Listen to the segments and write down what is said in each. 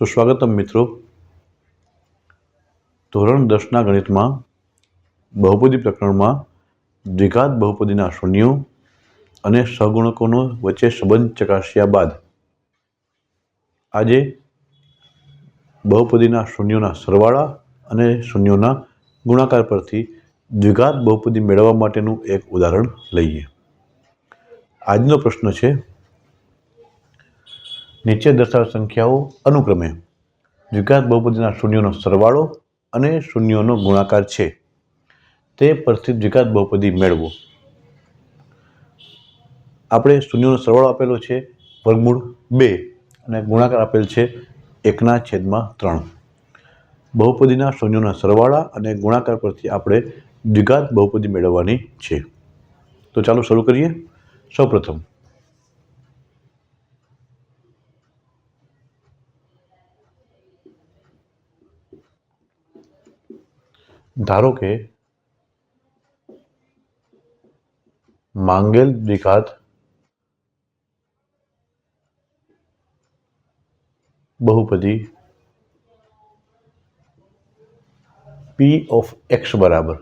સુસ્વાગતમ મિત્રો. ધોરણ દસના ગણિતમાં બહુપદી પ્રકરણમાં દ્વિઘાત બહુપદીના શૂન્યો અને સહગુણકોનો વચ્ચે સંબંધ ચકાસ્યા બાદ આજે બહુપદીના શૂન્યોના સરવાળા અને શૂન્યોના ગુણાકાર પરથી દ્વિઘાત બહુપદી મેળવવા માટેનું એક ઉદાહરણ લઈએ. આજનો પ્રશ્ન છે નીચે દર્શાવેલ સંખ્યાઓ અનુક્રમે દ્વિઘાત બહુપદીના શૂન્યોનો સરવાળો અને શૂન્યોનો ગુણાકાર છે. તે પરથી દ્વિઘાત બહુપદી મેળવો. આપણે શૂન્યોનો સરવાળો આપેલો છે વર્ગમૂળ બે અને ગુણાકાર આપેલ છે એકના છેદમાં ત્રણ. બહુપદીના શૂન્યોના સરવાળા અને ગુણાકાર પરથી આપણે દ્વિઘાત બહુપદી મેળવવાની છે. તો ચાલો શરૂ કરીએ. સૌપ્રથમ ધારો કે માંગેલ દ્વિઘાત બહુપદી પી ઓફ એક્સ બરાબર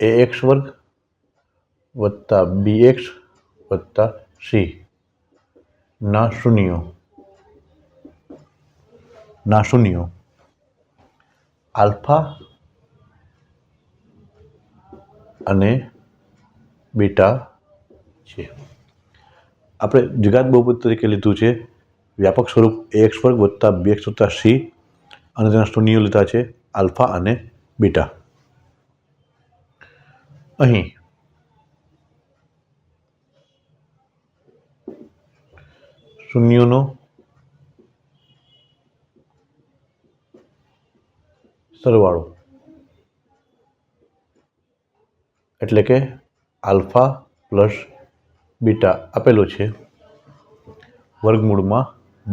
એ એક્સ વર્ગ વત્તા બી એક્સ વત્તા સી ના શૂન્યો ના શૂન્યો આલ્ફા અને બીટા છે. આપણે દ્વિઘાત બહુપદ તરીકે લીધું છે. વ્યાપક સ્વરૂપ એ એક્સ વર્ગ વત્તા બી એક્સ વત્તા સી અને તેના શૂન્યો લીધા છે આલ્ફા અને બીટા. અહીં શૂન્યોનો સરવાળો. એટલે કે આલ્ફા પ્લસ બીટા આપેલો છે વર્ગમૂળમાં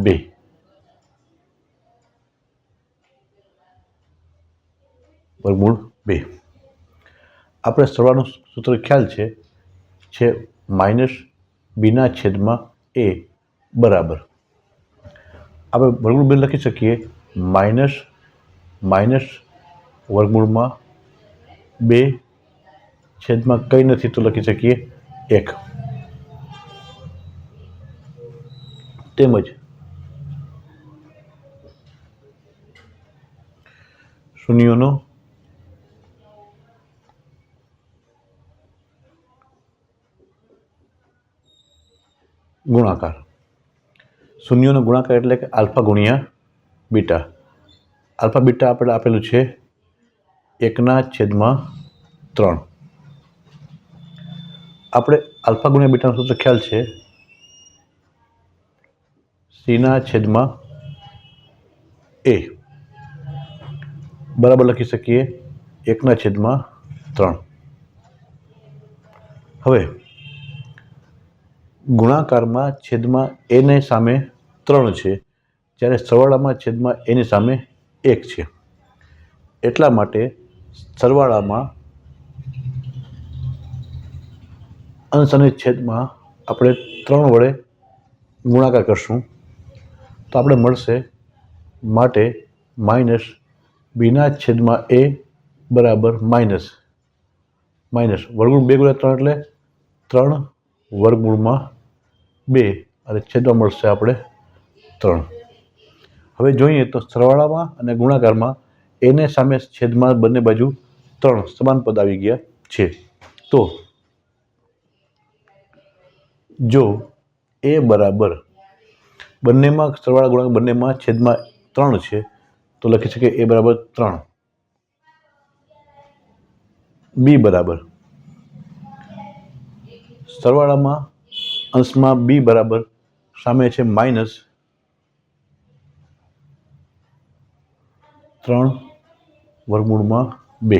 બે. વર્ગમૂળ બે. આપણે સરવાળાનું સૂત્ર ખ્યાલ છે છે માઇનસ બીના છેદમાં એ બરાબર. આપણે વર્ગમૂળ બે લખી શકીએ, માઇનસ માઇનસ વર્ગમૂળમાં બે છેદમાં કંઈ નથી તો લખી શકીએ એક. તેમજ શૂન્યોનો ગુણાકાર. શૂન્યોનો ગુણાકાર એટલે કે આલ્ફા ગુણ્યા બીટા. આલ્ફા બીટા આપણે આપેલું છે એકના છેદમાં ત્રણ. આપણે આલ્ફા ગુણ્યા બીટાનો સૂત્ર ખ્યાલ છે. સીના છેદમાં એ. બરાબર લખી શકીએ એકના છેદમાં ત્રણ. હવે ગુણાકારમાં છેદમાં એને સામે ત્રણ છે. જ્યારે સરવાળામાં છેદમાં એની સામે એક છે. એટલા માટે સરવાળામાં અંશ અને છેદમાં આપણે ત્રણ વડે ગુણાકાર કરશું. તો આપણે મળશે માટે માઇનસ બીના છેદમાં એ બરાબર માઇનસ. માઇનસ વર્ગમૂળ બે ગુણ્યા ત્રણ એટલે ત્રણ વર્ગમૂળમાં બે. અને છેદમાં મળશે આપણે ત્રણ. હવે જોઈએ તો સરવાળામાં અને ગુણાકારમાં એને સામે છેદમાં બંને બાજુ ત્રણ સમાન પદ આવી ગયા છે. તો જો એ બરાબર બંનેમાં સરવાળા ગુણાકાર બંનેમાં છેદમાં ત્રણ છે, તો લખી શકીએ એ બરાબર ત્રણ. બી બરાબર. સરવાળામાં અંશમાં બી બરાબર સામે છે માઇનસ ત્રણ, વર્ગમૂળમાં બે.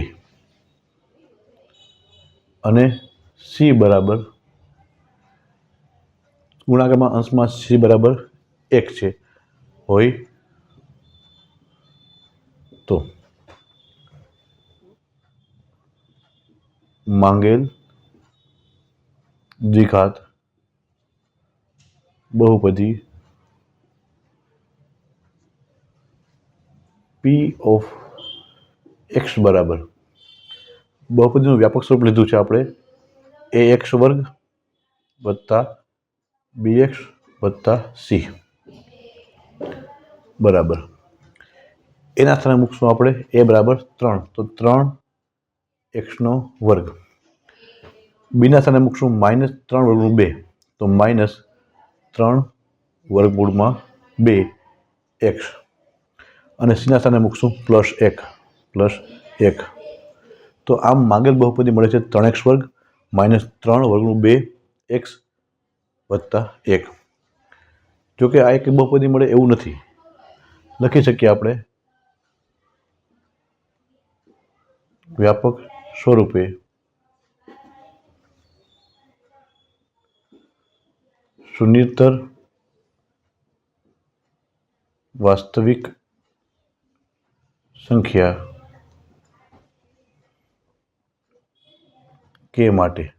અને સી બરાબર, ગુણાકારમાં અંશમાં સી બરાબર એક છે. હોય તો માંગેલ, દ્વિઘાત, બહુપદી પી ઓફ એક્સ બરાબર. બહુપદીનું વ્યાપક સ્વરૂપ લીધું છે આપણે. એ એક્સ વર્ગ વત્તા બી એક્સ વત્તા સી બરાબર. એના સ્થાને મૂકશું આપણે. એ બરાબર ત્રણ. તો ત્રણ એક્સનો વર્ગ. બીના સ્થાને મૂકશું માઇનસ ત્રણ વર્ગમૂળ બે. તો માઇનસ ત્રણ વર્ગમૂળમાં બે એક્સ અને સીના મૂકશું પ્લસ એક પ્લસ એક. તો આમ માંગેલ બહુપદી મળે છે ત્રણ એક્સ વર્ગ માઇનસ ત્રણ વર્ગનું બે એક્સ વત્તા એક. જોકે આ એક બહુપદી મળે એવું નથી. લખી શકીએ આપણે. વ્યાપક સ્વરૂપે શૂન્યતર વાસ્તવિક સંખ્યા કે માટે?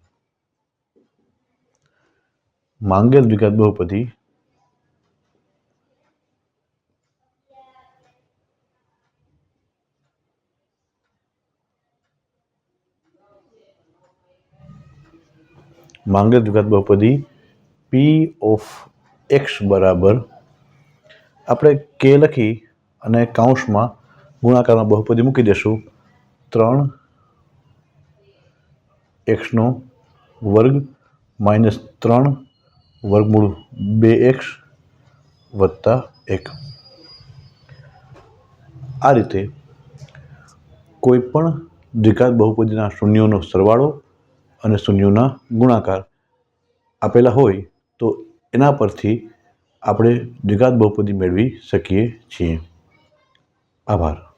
માંગેલ દ્વિઘાત બહુપદી. માંગેલ દ્વિઘાત બહુપદી પી ઓફ એક્સ બરાબર. આપણે કે લખી અને કાઉન્સમાં ગુણાકારમાં બહુપદી મૂકી દેશું. ત્રણ એક્સનો વર્ગ માઇનસ ત્રણ વર્ગમૂળ બે એક્સ વત્તા એક. આ રીતે કોઈપણ દ્વિઘાત બહુપદીના શૂન્યોનો સરવાળો અને શૂન્યોના ગુણાકાર આપેલા હોય તો એના પરથી આપણે દ્વિઘાત બહુપદી મેળવી શકીએ છીએ. આભાર